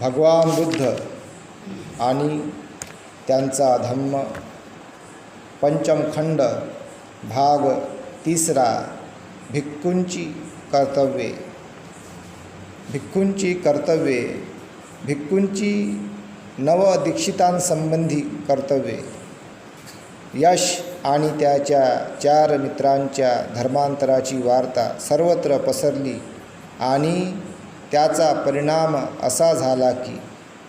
भगवान बुद्ध आणि त्यांचा धम्म. पंचम खंड भाग तिसरा भिक्खूंची कर्तव्ये. भिक्खूंची कर्तव्ये भिक्खूंची नवदीक्षितांसंबंधी कर्तव्ये. यश आणि त्याच्या चार मित्रांच्या धर्मांतराची वार्ता सर्वत्र पसरली आणि त्याचा परिणाम असा झाला की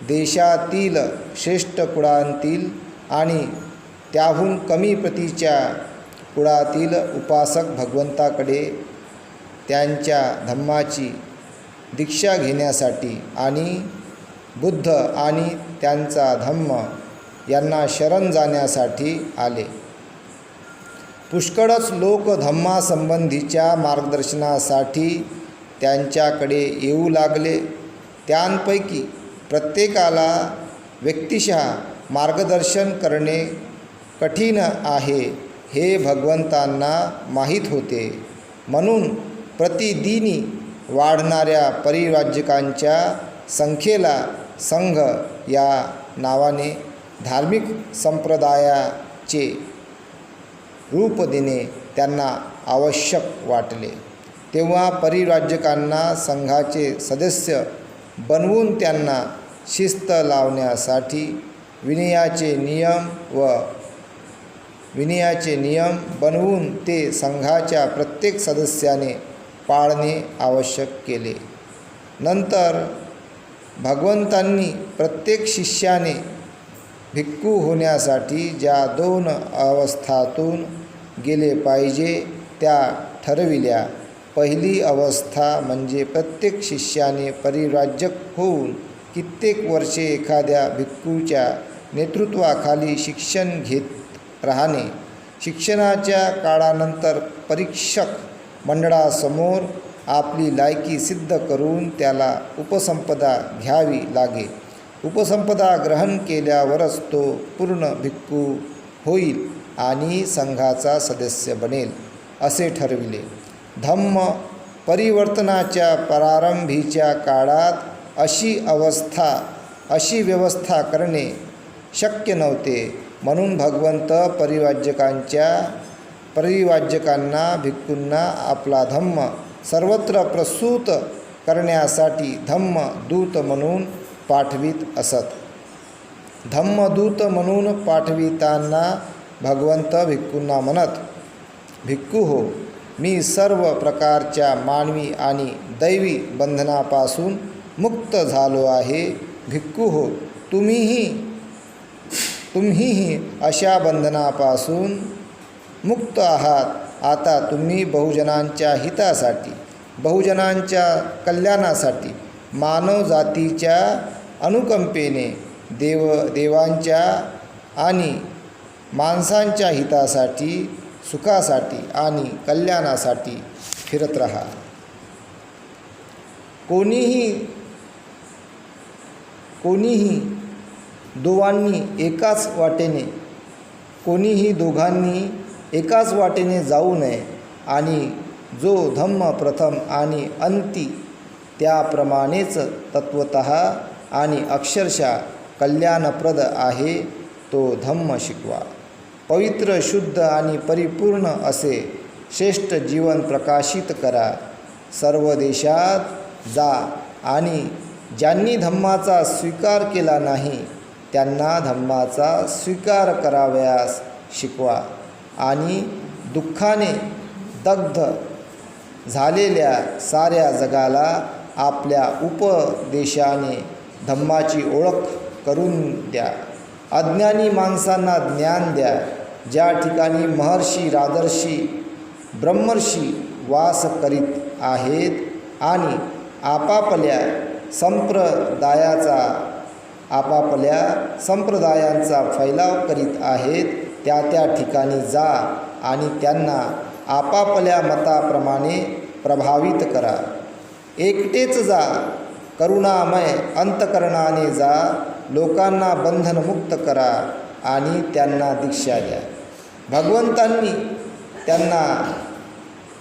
देशातील श्रेष्ठ कुळांतील आणि त्याहून कमी प्रतीच्या कुळातील उपासक भगवंताकडे त्यांच्या धम्माची दीक्षा घेण्यासाठी आणि बुद्ध आणि त्यांचा धम्म यांना शरण जाण्यासाठी आले. पुष्कळच लोक धम्मासंबंधीच्या मार्गदर्शनासाठी त्यांच्याकडे येऊ लागले. त्यांपैकी प्रत्येकाला व्यक्तिशः मार्गदर्शन करणे कठीण आहे हे भगवंतांना माहीत होते. म्हणून प्रतिदिनी वाढणाऱ्या परिराज्यकांच्या संख्येला संघ या नावाने धार्मिक संप्रदायाचे रूप देणे त्यांना आवश्यक वाटले. तेव्हा परिराज्यकांना संघाचे सदस्य बनवून त्यांना शिस्त लावण्यासाठी विनयाचे नियम व विनयाचे नियम बनवून ते संघाच्या प्रत्येक सदस्याने पाळणे आवश्यक केले. नंतर भगवंतांनी प्रत्येक शिष्याने भिक्खू होण्यासाठी ज्या दोन अवस्थातून गेले पाहिजे त्या ठरविल्या. पहिली अवस्था म्हणजे प्रत्येक शिष्याने परिराज्यक होऊन कित्येक वर्षे एखाद्या भिक्खूच्या नेतृत्वाखाली शिक्षण घेत राहणे. शिक्षणाच्या काळानंतर परीक्षक मंडळासमोर आपली लायकी सिद्ध करून त्याला उपसंपदा घ्यावी लागे. उपसंपदा ग्रहण केल्यावरच तो पूर्ण भिक्खू होईल आणि संघाचा सदस्य बनेल असे ठरविले. धम्म परिवर्तनाच्या प्रारंभीच्या काळात अशी अवस्था अशी व्यवस्था करणे शक्य नव्हते. म्हणून भगवंत परिवाज्यकांच्या परिवाज्यकांना भिक्खूंना आपला धम्म सर्वत्र प्रसूत करण्यासाठी धम्म दूत म्हणून पाठवित असत. धम्मदूत म्हणून पाठविताना भगवंत भिक्खूंना म्हणत भिक्खू हो मी सर्व प्रकारच्या मानवी आणि दैवी बंधनापासून मुक्त झालो आहे. भिक्खू हो तुम्हीही तुम्हीही अशा बंधनापासून मुक्त आहात. आता तुम्ही बहुजनांच्या हितासाठी बहुजनांच्या कल्याणासाठी मानवजातीच्या अनुकंपेने देव देवांच्या आणि माणसांच्या हितासाठी सुखासाठी आणि कल्याणासाठी फिरत राहा. कोणीही कोणीही दोघांनी एकाच वाटेने कोणीही दोघांनी एकाच वाटेने जाऊ नये आणि जो धम्म प्रथम आणि अंती त्याप्रमाणेच तत्वत आणि अक्षरशः कल्याणप्रद आहे तो धम्म शिकवा. पवित्र शुद्ध आणि परिपूर्ण असे श्रेष्ठ जीवन प्रकाशित करा. सर्व देशात जा आणि ज्यांनी धम्माचा स्वीकार केला नाही त्यांना धम्माचा स्वीकार करावयास शिकवा आणि दुःखाने दग्ध झालेल्या साऱ्या जगाला आपल्या उपदेशाने धम्माची ओळख करून द्या. अज्ञानी माणसांना ज्ञान द्या. ज्या ठिकाणी महर्षी राजर्षी ब्रह्मर्षी वास करीत आहेत आणि आपापल्या संप्रदायाचा आपापल्या संप्रदायांचा फैलाव करीत आहेत त्या त्या ठिकाणी जा आणि त्यांना आपापल्या मताप्रमाणे प्रभावित करा. एकटेच जा करुणामय अंतकरणाने जा लोकांना बंधनमुक्त करा आणि त्यांना दीक्षा द्या. भगवंतांनी त्यांना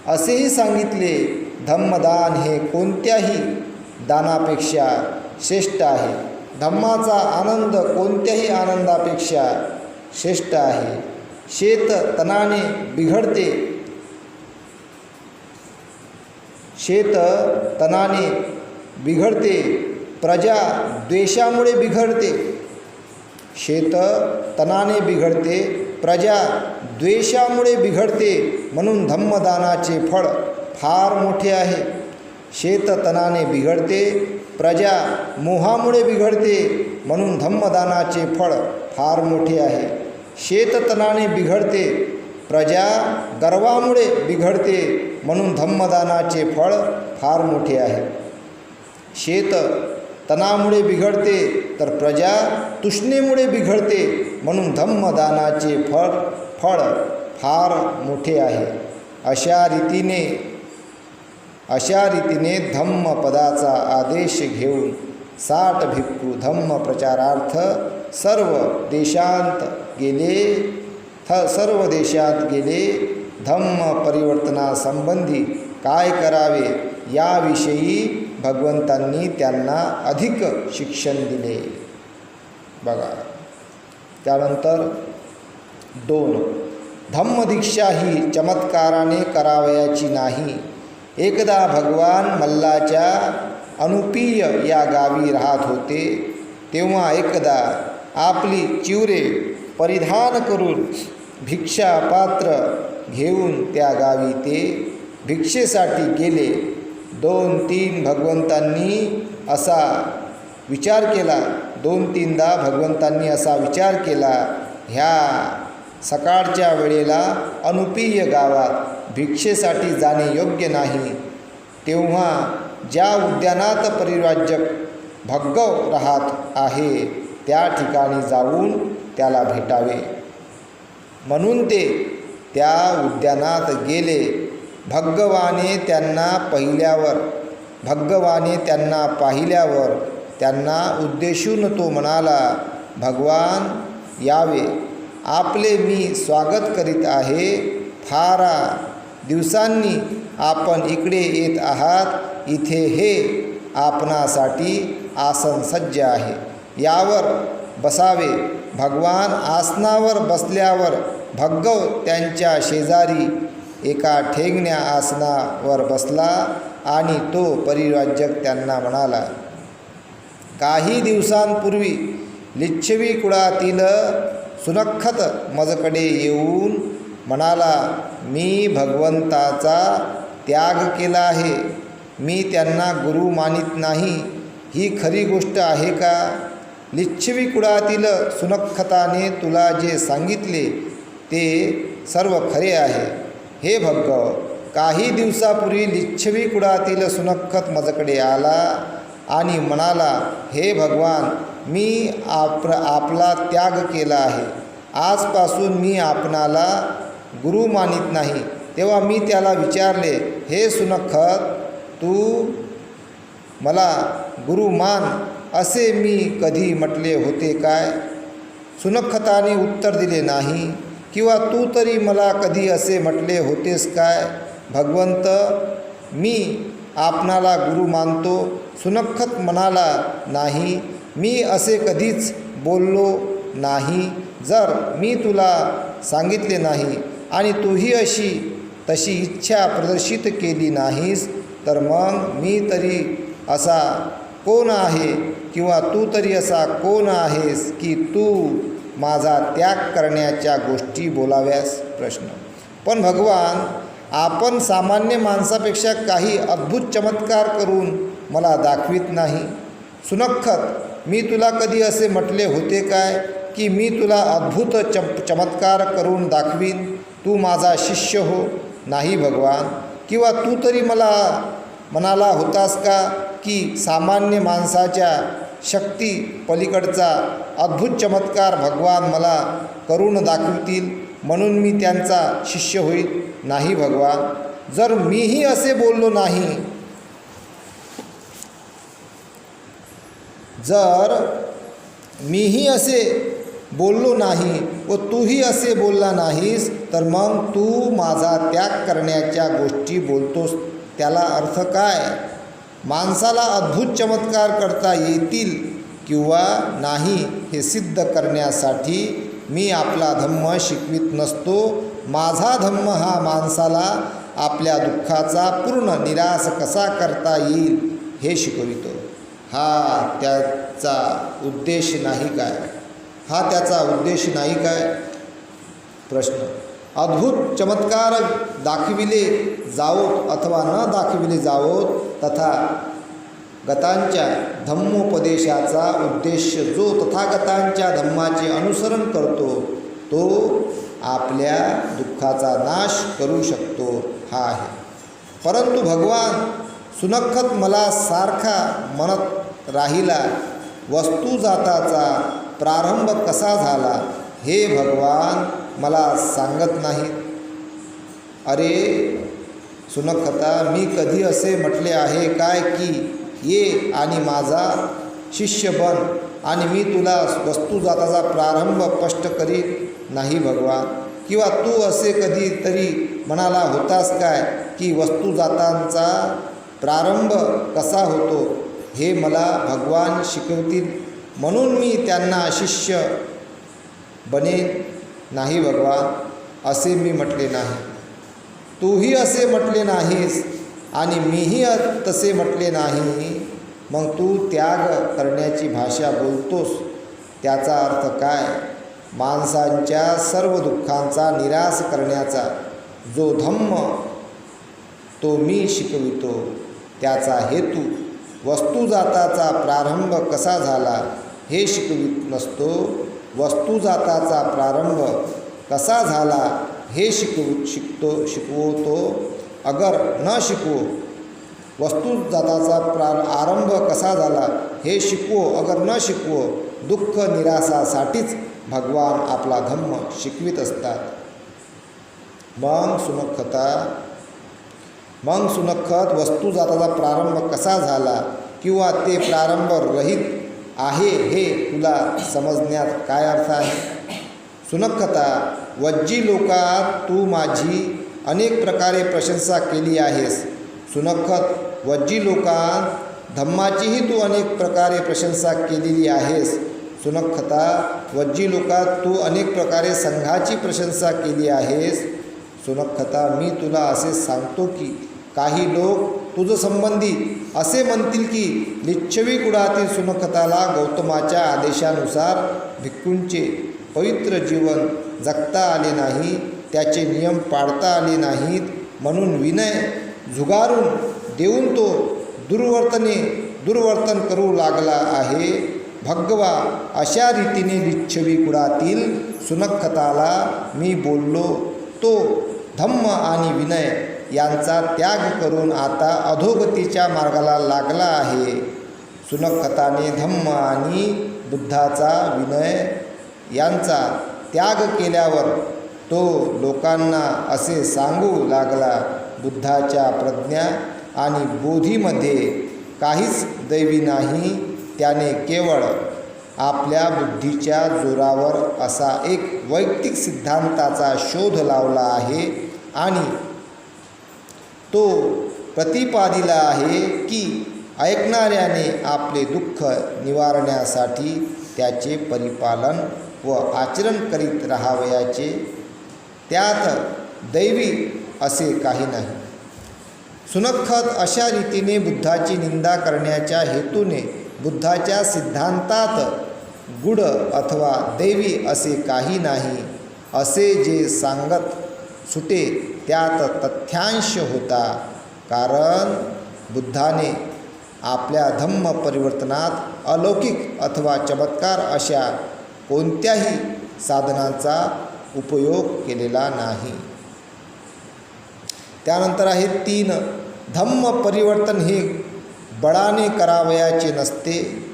असेही सांगितले धम्मदान हे कोणत्याही दानापेक्षा श्रेष्ठ आहे. धम्माचा आनंद कोणत्याही आनंदापेक्षा श्रेष्ठ आहे. शेत तणाने बिघडते. शेत तणाने बिघडते. प्रजा द्वेषामुळे बिघडते. शेत तनाने बिघडते प्रजा द्वेषामुळे बिघडते म्हणून धम्मदानाचे फळ फार मोठे आहे. शेत तनाने बिघडते प्रजा मोहामुळे बिघडते म्हणून धम्मदानाचे फळ फार मोठे आहे. शेततणाने बिघडते प्रजा गर्वामुळे बिघडते म्हणून धम्मदानाचे फळ फार मोठे आहे. शेत तणामुळे बिघडते तर प्रजा तुष्णेमुळे बिघडते म्हणून धम्मदानाचे फळ फळ फार मोठे आहे. अशा रीतीने अशा रीतीने धम्मपदाचा आदेश घेऊन साठ भिक्खू धम्म प्रचारार्थ सर्व देशांत गेले थ सर्व देशात गेले. धम्म परिवर्तनासंबंधी काय करावे याविषयी भगवंतांनी त्यांना अधिक शिक्षण दिले. बघा. त्यानंतर दोन. धम्मदीक्षा ही चमत्काराने करावयाची नाही. एकदा भगवान मल्लाच्या अनुपीय या गावी राहत होते तेव्हा एकदा आपली चिवरे परिधान करून भिक्षा पात्र घेऊन त्या गावी ते भिक्षेसाठी गेले. दोन तीन भगवंतांनी असा विचार केला. दोन तीनदा भगवंतांनी असा विचार केला. ह्या सकाळच्या वेळेला अनुपीय गावात भिक्षेसाठी जाणे योग्य नाही. तेव्हा ज्या उद्यानात परिराज्यक भग्गव राहत आहे त्या ठिकाणी जाऊन त्याला भेटावे. म्हणून ते त्या उद्यानात गेले. भगवाने त्यांना पहिल्यावर भगवाने त्यांना पाहिल्यावर त्यांना उद्देशून तो म्हणाला भगवान यावे. आपले मी स्वागत करीत आहे. फारा. दिवसांनी आपण इकडे येत आहात. इथे हे आपणासाठी आसन सज्ज आहे. यावर बसावे. भगवान आसनावर बसल्यावर भगव त्यांच्या शेजारी एका ठेंगण्या आसनावर बसला आणि तो परिराज्यक त्यांना म्हणाला काही दिवसांपूर्वी लिच्छवी कुळातील सुनखत मजकडे येऊन म्हणाला मी भगवंताचा त्याग केला आहे मी त्यांना गुरु मानित नाही ही खरी गोष्ट आहे का? लिच्छवी कुळातील सुनखताने तुला जे सांगितले ते सर्व खरे आहे. हे भग्ग काही दिवसापूर्वी लिच्छवी कुळातील सुनखत मजकडे आला आणि म्हणाला हे भगवान मी आप आपला त्याग केला आहे. आजपासून मी आपणाला गुरु मानित नाही. तेव्हा मी त्याला विचारले हे सुनखत तू मला गुरु मान असे मी कधी म्हटले होते काय सुनखताने उत्तर दिले नाही. किंवा तू तरी मला कधी असे म्हटले होतेस काय? भगवंत मी आपणाला गुरु मानतो सुनखत म्हणाला नाही मी असे कधीच बोललो नाही जर मी तुला सांगितले नाही आणि तूही अशी तशी इच्छा प्रदर्शित केली नाहीस तर मग मी तरी असा कोण आहे किंवा तू तरी असा कोण आहेस की तू माझा त्याग करण्याच्या गोष्टी बोलाव्यास प्रश्न. पण भगवान आपण सामान्य माणसापेक्षा काही अद्भुत चमत्कार करून मला दाखवित नाही. सुनखत मी तुला कधी असे म्हटले होते काय की मी तुला अद्भुत चम चमत्कार करून दाखवीन? तू माझा शिष्य हो. नाही भगवान. किंवा तू तरी मला म्हणाला होतास का की सामान्य माणसाच्या शक्ती पलीकडचा अद्भुत चमत्कार भगवान मला करून दाखवतील म्हणून मी त्यांचा शिष्य होईल नाही भगवान. जर मीही असे बोललो नाही जर मीही असे बोललो नाही व तूही असे बोलला नाहीस तर मग तू माझा त्याग करण्याच्या गोष्टी बोलतोस त्याला अर्थ काय? माणसाला अद्भुत चमत्कार करता येतील किंवा नाही हे सिद्ध करण्यासाठी मी आपला धम्म शिकवित नसतो. माझा धम्म हा माणसाला आपल्या दुःखाचा पूर्ण निराश कसा करता येईल हे शिकवितो. हा त्याचा उद्देश नाही काय? हा त्याचा उद्देश नाही काय? प्रश्न. अद्भुत चमत्कार दाखविले जावोत अथवा न दाखविले जावोत तथा गतांच्या धम्मोपदेशाचा उद्देश जो तथागतांच्या धम्माचे अनुसरण करतो तो आपल्या दुःखाचा नाश करू शकतो हा आहे. परंतु भगवान सुनखत मला सारखा म्हणत राहिला वस्तू जाताचा प्रारंभ कसा झाला? हे भगवान मला सांगत नाहीत. अरे सुनखता मी कधी असे म्हटले आहे काय की ये आणि माझा शिष्य बन आणि मी तुला वस्तुजाताचा प्रारंभ स्पष्ट करीत नाही भगवान. किंवा तू असे कधीतरी म्हणाला होतास काय की वस्तुजातांचा प्रारंभ कसा होतो हे मला भगवान शिकवतील. म्हणून मी त्यांना शिष्य बनेन. नाही भगवान असे मी म्हटले नाही. तूही असे म्हटले नाहीस आणि मीही तसे म्हटले नाही. मग तू त्याग करण्याची भाषा बोलतोस. त्याचा अर्थ काय? माणसांच्या सर्व दुःखांचा निराश करण्याचा जो धम्म तो मी शिकवितो त्याचा हेतू वस्तुजाताचा प्रारंभ कसा झाला हे शिकवित नसतो. वस्तुजाताचा प्रारंभ कसा झाला हे शिकू शिकतो शिकवतो. अगर न शिकवो वस्तुजाताचा प्रार आरंभ कसा झाला हे शिकवो. अगर न शिकवो दुःख निराशासाठीच भगवान आपला धम्म शिकवित असतात. मग सुनखता मग सुनखत वस्तुजाताचा प्रारंभ कसा झाला किंवा ते प्रारंभ रहित आहे हे तुला समजण्यात काय अर्थ आहे? सुनखता वज्जी लोकात तू माझी अनेक प्रकारे प्रशंसा केली आहेस. सुनखत वज्जी लोकात धम्माचीही तू अनेक प्रकारे प्रशंसा केलेली आहेस. सुनखता वज्जी लोकात तू अनेक प्रकारे संघाची प्रशंसा केली आहेस. सुनखता मी तुला असे सांगतो की काही लोक तुझं संबंधी असे म्हणतील की लिच्छवी कुळातील सुनखताला गौतमाच्या आदेशानुसार भिक्खूंचे पवित्र जीवन जगता आले नाही त्याचे नियम पाळता आले नाहीत म्हणून विनय झुगारून देऊन तो दुर्वर्तने दुर्वर्तन करू लागला आहे. भगवा अशा रीतीने लिच्छवी कुळातील सुनखताला मी बोललो. तो धम्म आणि विनय यांचा त्याग करून आता अधोगतीच्या मार्गाला लागला आहे. सुनकथाने धम्म आणि बुद्धाचा विनय यांचा त्याग केल्यावर तो लोकांना असे सांगू लागला बुद्धाच्या प्रज्ञा आणि बोधीमध्ये काहीच दैवी नाही त्याने केवळ आपल्या बुद्धीच्या जोरावर असा एक वैयक्तिक सिद्धांताचा शोध लावला आहे आणि तो प्रतिपादिला आहे की ऐकणाऱ्याने आपले दुःख निवारण्यासाठी त्याचे परिपालन व आचरण करीत राहावयाचे. त्यात दैवी असे काही नाही. सुनखत अशा रीतीने बुद्धाची निंदा करण्याच्या हेतूने बुद्धाच्या सिद्धांतात गुड अथवा दैवी असे काही नाही असे जे सांगत सुटे त्यात तथ्यांश होता. कारण बुद्धाने आपल्या धम्म परिवर्तनात अलौकिक अथवा चमत्कार अशा कोणत्याही साधनांचा उपयोग केलेला नाही. त्यानंतर आहे तीन. धम्म परिवर्तन हे बळाने करावयाचे नसते.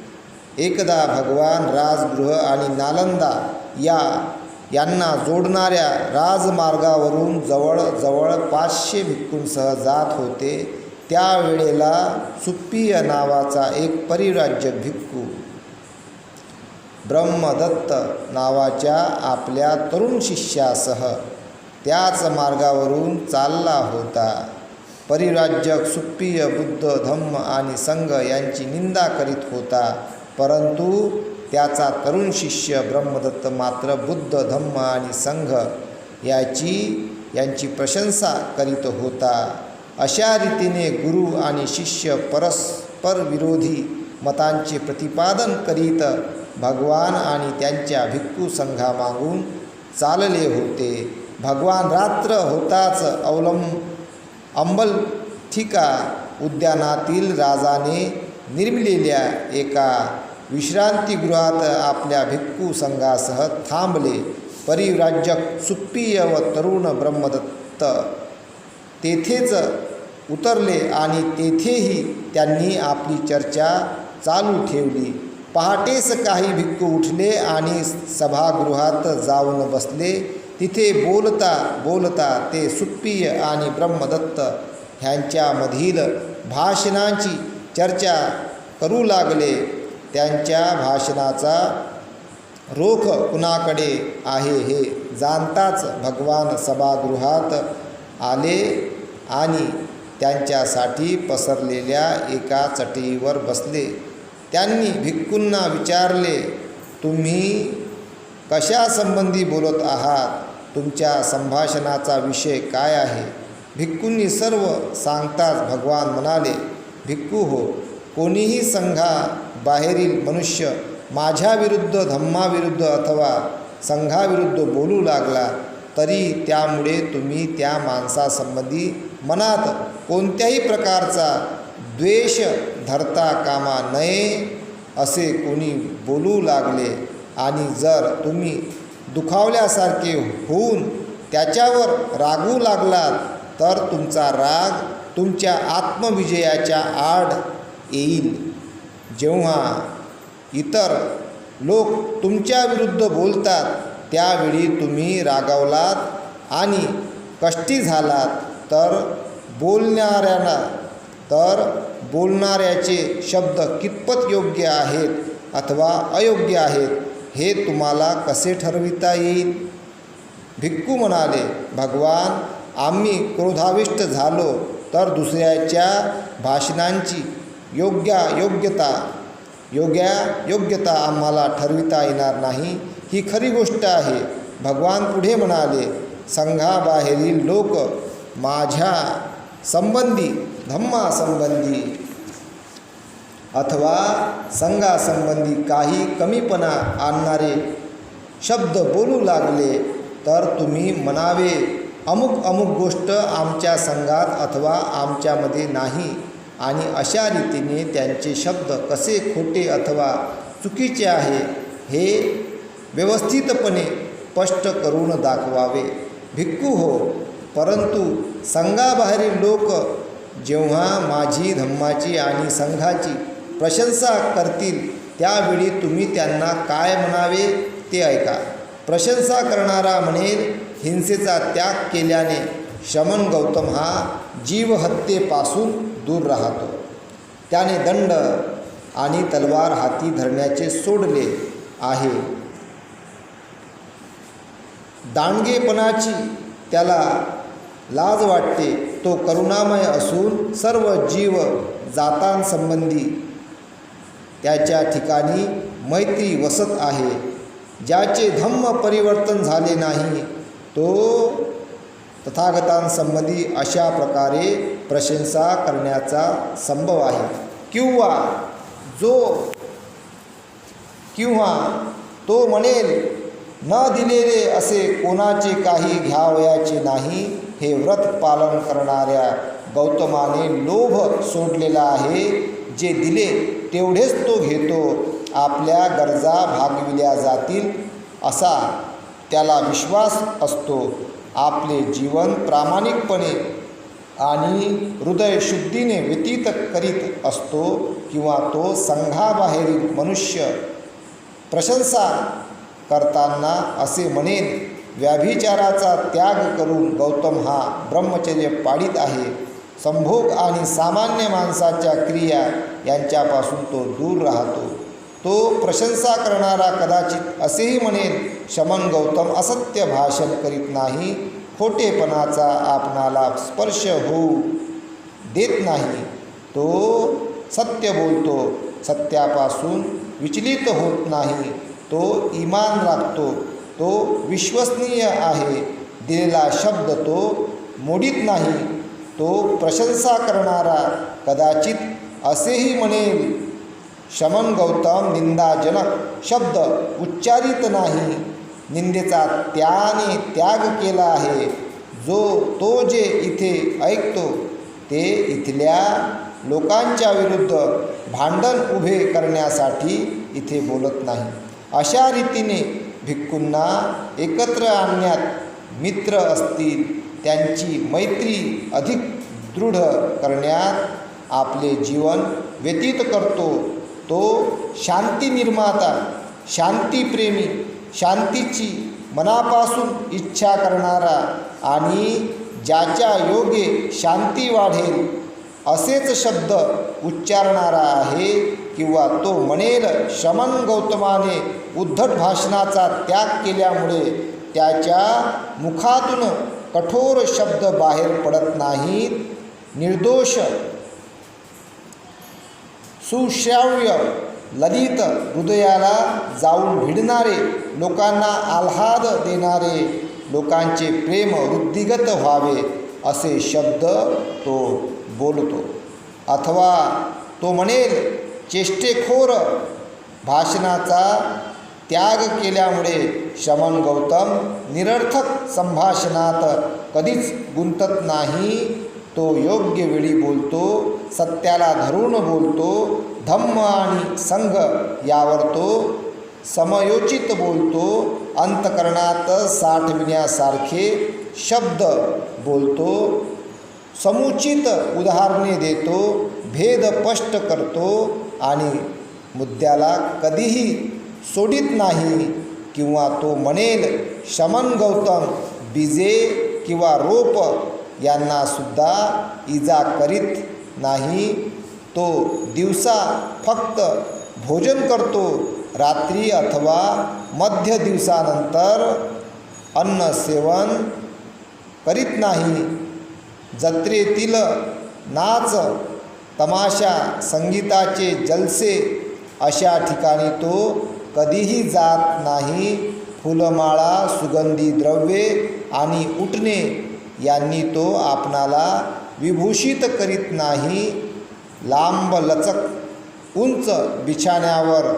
एकदा भगवान राजगृह आणि नालंदा या यांना जोडणाऱ्या राजमार्गावरून जवळजवळ पाचशे भिक्खूंसह जात होते. त्यावेळेला सुप्पिय नावाचा एक परिराज्य भिक्खू ब्रह्मदत्त नावाच्या आपल्या तरुण शिष्यासह त्याच मार्गावरून चालला होता. परिराज्यक सुप्पीय बुद्ध धम्म आणि संघ यांची निंदा करीत होता. परंतु त्याचा तरुण शिष्य ब्रह्मदत्त मात्र बुद्ध धम्म आणि संघ याची यांची प्रशंसा करीत होता. अशा रीतीने गुरु आणि शिष्य परस्पर विरोधी मतांचे प्रतिपादन करीत भगवान आणि त्यांच्या भिक्खू संघामागून चालले होते. भगवान रात्र होताच अवलंब अंबलठिका उद्यानातील राजाने निर्मिलेल्या एका विश्रांतीगृहात आपल्या भिक्खू संघासह थांबले. परिव्राजक सुप्रिय व तरुण ब्रह्मदत्त तेथेच उतरले आणि तेथेही त्यांनी आपली चर्चा चालू ठेवली. पहाटेस काही भिक्खू उठले आणि सभागृहात जाऊन बसले. तिथे बोलता बोलता ते सुप्रिय आणि ब्रह्मदत्त ह्यांच्यामधील भाषणांची चर्चा करू लागले. त्यांच्या भाषणाचा रोख कुणाकडे आहे हे जाणताच भगवान सभागृहात आले आणि त्यांच्यासाठी पसरलेल्या एका चटईवर बसले. त्यांनी भिक्कूंना विचारले तुम्ही कशासंबंधी बोलत आहात? तुमच्या संभाषणाचा विषय काय आहे? भिक्कूंनी सर्व सांगताच भगवान म्हणाले भिक्कू हो कोणीही संघा बाहेरील मनुष्य माझ्याविरुद्ध धम्माविरुद्ध अथवा संघाविरुद्ध बोलू लागला तरी त्यामुळे तुम्ही त्या माणसासंबंधी मनात कोणत्याही प्रकारचा द्वेष धरता कामा नये असे कोणी बोलू लागले. आणि जर तुम्ही दुखावल्यासारखे होऊन त्याच्यावर रागू लागलात तर तुमचा राग तुमच्या आत्मविजयाच्या आड येईल. जेव्हा इतर लोक तुमच्या विरुद्ध बोलतात त्यावेळी तुम्ही रागावलात आणि कष्टी झालात तर बोलणाऱ्यांना तर बोलणाऱ्याचे शब्द कितपत योग्य आहेत अथवा अयोग्य आहेत हे तुम्हाला कसे ठरविता येईल? भिक्खू म्हणाले भगवान आम्ही क्रोधाविष्ट झालो तर दुसऱ्याच्या भाषणांची योग्या योग्यता योग्या योग्यता आम्हाला ठरविता येणार नाही. ही खरी गोष्ट आहे. भगवान पुढे म्हणाले संघाबाहेरील लोक माझ्या संबंधी धम्मासंबंधी अथवा संघासंबंधी काही कमीपणा आणणारे शब्द बोलू लागले तर तुम्ही म्हणावे अमुक अमुक गोष्ट आमच्या संघात अथवा आमच्यामध्ये नाही. आणि अशा रीतीने त्यांचे शब्द कसे खोटे अथवा चुकीचे आहे हे व्यवस्थितपणे स्पष्ट करून दाखवावे. भिक्खू हो परंतु संघाबाहेरील लोक जेव्हा माझी धम्माची आणि संघाची प्रशंसा करतील त्यावेळी तुम्ही त्यांना काय म्हणावे ते ऐका. प्रशंसा करणारा म्हणेल हिंसेचा त्याग केल्याने शमन गौतम हा जीवहत्येपासून दूर राहतो. त्याने दंड आणि तलवार हाती धरण्याचे सोडले आहे. दांडगेपणाची त्याला लाज वाटते. तो करुणामय असून सर्व जीव जातांसंबंधी त्याच्या ठिकाणी मैत्री वसत आहे. ज्याचे धम्म परिवर्तन झाले नाही तो तथागतांसंबंधी अशा प्रकारे प्रशंसा करण्याचा संभव आहे. किंवा जो किंवा तो म्हणेल न दिलेले असे कोणाचे काही घ्यावयाचे नाही हे व्रत पालन करणाऱ्या गौतमाने लोभ सोडलेला आहे जे दिले तेवढेच तो घेतो आपल्या गरजा भागविल्या जातील असा त्याला विश्वास असतो. आपले जीवन प्रामाणिकपणे आणि हृदयशुद्धीने व्यतीत करीत असतो किंवा तो संघाबाहेरील मनुष्य प्रशंसा करताना असे म्हणेन व्याभिचाराचा त्याग करून गौतम हा ब्रह्मचर्य पाळीत आहे. संभोग आणि सामान्य माणसाच्या क्रिया यांच्यापासून तो दूर राहतो. तो प्रशंसा करणारा कदाचित असेही म्हणेन शमन गौतम असत्य भाषण करीत नाही खोटेपणाचा आपणाला स्पर्श होऊ देत नाही तो सत्य बोलतो. सत्यापासून विचलित होत नाही तो इमान राखतो. तो विश्वसनीय आहे दिलेला शब्द तो मोडीत नाही. तो प्रशंसा करणारा कदाचित असेही म्हणेल शमन गौतम निंदाजनक शब्द उच्चारित नाही. निंदेचा त्याने त्याग केला आहे. जो तो जे इथे ऐकतो ते इथल्या लोकांच्या विरुद्ध भांडण उभे करण्यासाठी इथे बोलत नाही. अशा रीतीने भिक्खूंना एकत्र आणण्यात मित्र असतील त्यांची मैत्री अधिक दृढ करण्यात आपले जीवन व्यतीत करतो. तो शांती निर्माता शांतीप्रेमी शांतीची मनापासून इच्छा करणारा आणि ज्याच्या योगे शांती वाढेल असेच शब्द उच्चारणारा आहे किंवा तो म्हणेल शमन गौतमाने उद्धट भाषणाचा त्याग केल्यामुळे त्याच्या मुखातून कठोर शब्द बाहेर पडत नाहीत. निर्दोष सुश्राव्य ललित हृदयाला जाऊन भिडणारे लोकांना आल्हाद देणारे लोकांचे प्रेम वृद्धिगत व्हावे असे शब्द तो बोलतो. अथवा तो म्हणेल चेष्टेखोर भाषणाचा त्याग केल्यामुळे शमन गौतम निरर्थक संभाषणात कधीच गुंतत नाही तो योग्य वेळी बोलतो सत्याला धरून बोलतो धम्म आणि संघ यावर तो समयोचित बोलतो अंतकरणात साठविण्यासारखे शब्द बोलतो समुचित उदाहरणे देतो भेद स्पष्ट करतो आणि मुद्द्याला कधीही सोडित नाही किंवा तो म्हणेल शमन गौतम बीजे किंवा रोप यांनासुद्धा इजा करीत नाही. तो दिवसा फक्त भोजन करतो. रात्री अथवा मध्य दिवसानंतर अन्न सेवन करीत नाही. जत्रेतील नाच तमाशा संगीताचे जलसे अशा ठिकाणी तो कधीही जात नाही. फुलमाळा सुगंधी द्रव्ये आणि उठणे यांनी तो आपणाला विभूषित करीत नाही. लांब लचक उंच बिछाण्यावर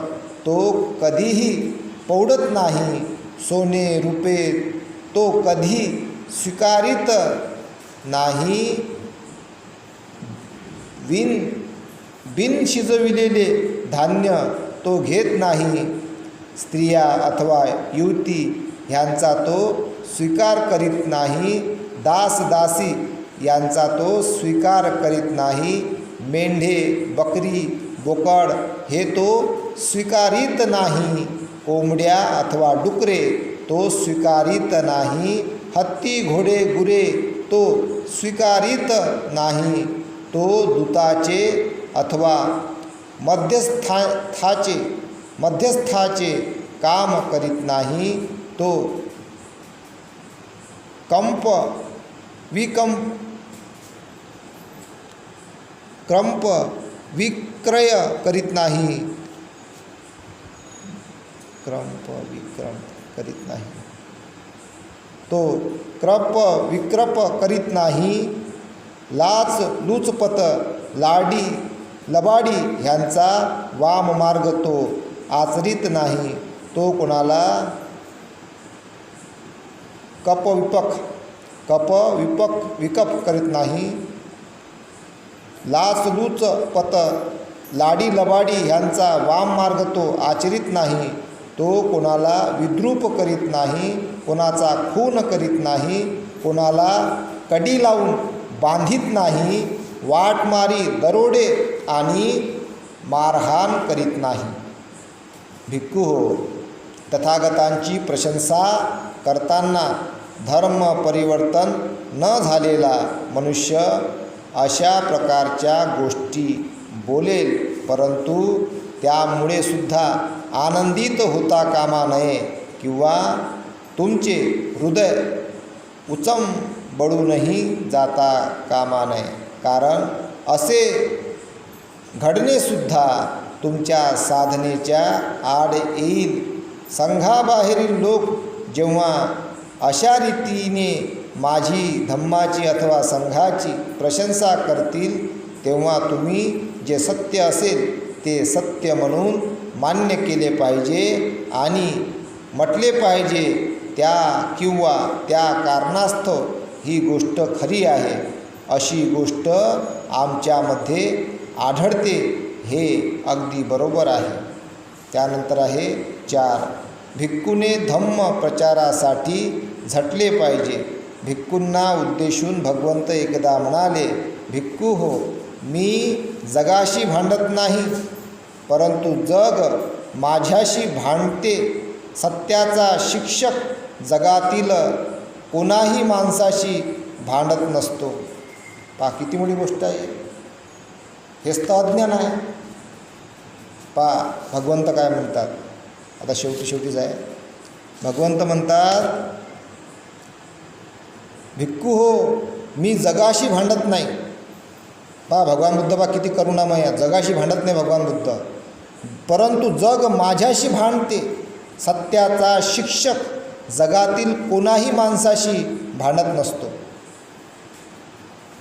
तो कधीही पौडत नाही. सोने रुपे तो कधी स्वीकारित नाही. विन बिन शिजविलेले धान्य तो घेत नाही. स्त्रिया अथवा युवती ह्यांचा तो स्वीकार करीत नाही. दास दासी यांचा तो स्वीकार करीत नाही. मेंढे बकरी बोकड हे तो स्वीकारित नाही. कोंबड्या अथवा डुकरे तो स्वीकारित नाही. हत्ती घोडे गुरे तो स्वीकारित नाही. तो दूताचे अथवा मध्यस्थाचे मध्यस्थाचे काम करीत नाही. तो कंप विकंप क्रंप विक्रय करीत नाही. क्रंप विक्रम करीत नाही. तो क्रप विक्रप करीत नाही. लाच लुचपत लाडी लबाडी ह्यांचा वाम मार्ग तो आचरित नाही. तो कोणाला? कपविपक कप विपक विकप करीत नाही. लाचलूच पत लाडी लबाडी ह्यांचा वाम मार्ग तो आचरित नाही. तो कोणाला विद्रूप करीत नाही कोणाचा खून करीत नाही कोणाला कडी लावून बांधित नाही वाटमारी दरोडे आणि मारहाण करीत नाही. भिक्खू हो तथागतांची प्रशंसा करताना धर्म परिवर्तन न झालेला मनुष्य अशा प्रकारच्या गोष्टी बोलेल परंतु त्यामुळे सुद्धा आनंदित होता कामा नये किंवा तुमचे हृदय उचम बळूनही जाता कामा नये. कारण असे घडणेसुद्धा तुमच्या साधनेच्या आड येईल. संघाबाहेरील लोक जेव्हा अशा रीतीने माझी धम्माची अथवा संघाची प्रशंसा करतील तेव्हा तुम्ही जे सत्य असेल ते सत्य म्हणून मान्य केले पाहिजे आणि म्हटले पाहिजे त्या किंवा त्या कारणास्तव ही गोष्ट खरी आहे. अशी गोष्ट आमच्यामध्ये आढळते हे अगदी बरोबर आहे. त्यानंतर आहे चार. भिक्खूने धम्म प्रचारासाठी झटले पाहिजे. भिक्कूंना उद्देशून भगवंत एकदा म्हणाले भिक्खू हो मी जगाशी भांडत नाही परंतु जग माझ्याशी भांडते. सत्याचा शिक्षक जगातील कोणाही माणसाशी भांडत नसतो. पा किती मोठी गोष्ट आहे. हेच तर अज्ञान आहे. पा भगवंत काय म्हणतात? आता शेवटी शेवटीच आहे. भगवंत म्हणतात भिक्खू हो मी जगाशी भांडत नाही. पा भगवान बुद्ध बा किती करुणामय आहे. जगाशी भांडत नाही भगवान बुद्ध. परंतु जग माझ्याशी भांडते. सत्याचा शिक्षक जगातील कोणाही माणसाशी भांडत नसतो.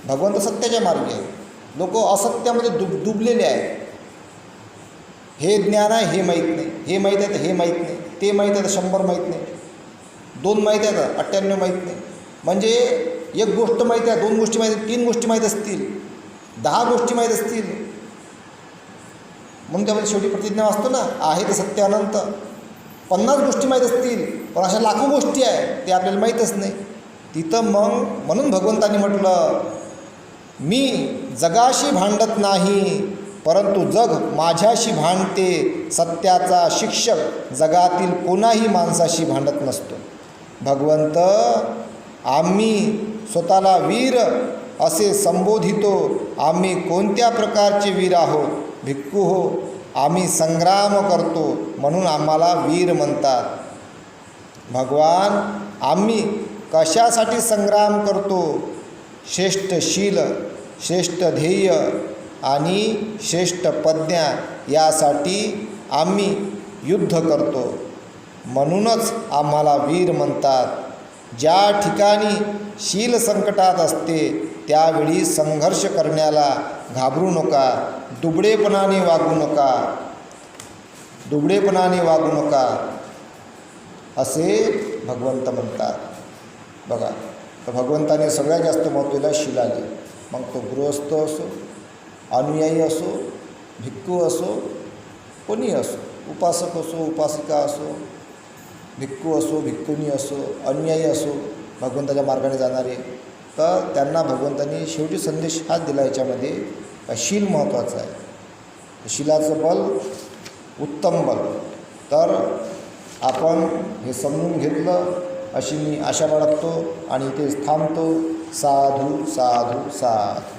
भगवंत सत्याच्या मार्गे आहे. लोक असत्यामध्ये डुब डुबलेले आहेत. हे ज्ञान आहे हे माहीत नाही. हे माहीत आहे तर हे माहीत नाही. ते माहीत आहे तर शंभर माहीत नाही. दोन माहीत आहे तर अठ्ठ्याण्णव माहीत नाही. म्हणजे एक गोष्ट माहीत आहे दोन गोष्टी माहीत तीन गोष्टी माहीत असतील दहा गोष्टी माहीत असतील. म्हणून त्यामध्ये शेवटी प्रतिज्ञा वाचतो ना आहे ते सत्य अनंत पन्नास गोष्टी माहीत असतील पण अशा लाखो गोष्टी आहे ते आपल्याला माहीतच नाही. तिथं मग म्हणून भगवंतानी म्हटलं मी जगाशी भांडत नाही परंतु जग माझ्याशी भांडते सत्याचा शिक्षक जगातील कोणाही माणसाशी भांडत नसतो. भगवंत आम्ही स्वतःला वीर असे संबोधितो. आम्ही कोणत्या प्रकारचे वीर आहोत? भिक्खू हो आम्ही संग्राम करतो म्हणून आम्हाला वीर म्हणतात. भगवान आम्ही कशासाठी संग्राम करतो? श्रेष्ठ शील श्रेष्ठ ध्येय आणि श्रेष्ठ प्रज्ञा यासाठी आम्ही युद्ध करतो. म्हणूनच आम्हाला वीर म्हणतात. ज्या ठिकाणी शील संकटात असते त्यावेळी संघर्ष करण्याला घाबरू नका दुबडेपणाने वागू नका. दुबडेपणाने वागू नका असे भगवंत म्हणतात. बघा तर भगवंताने सगळ्यात जास्त महत्त्वाला दिलं शिलाले मग तो गृहस्थ असो अनुयायी असो भिक्खू असो कोणी असो उपासक असो उपासिका असो भिक्खू असो भिक्खुनी असो अनुयायी असो भगवंताच्या मार्गाने जाणारे तर त्यांना भगवंतांनी शेवटी संदेश हाच दिला याच्यामध्ये का शील महत्त्वाचं आहे. शिलाचं बल उत्तम बल. तर आपण हे समजून घेतलं अशी मी आशा बाळगतो आणि इथेच थांबतो. साधू साधू साधू.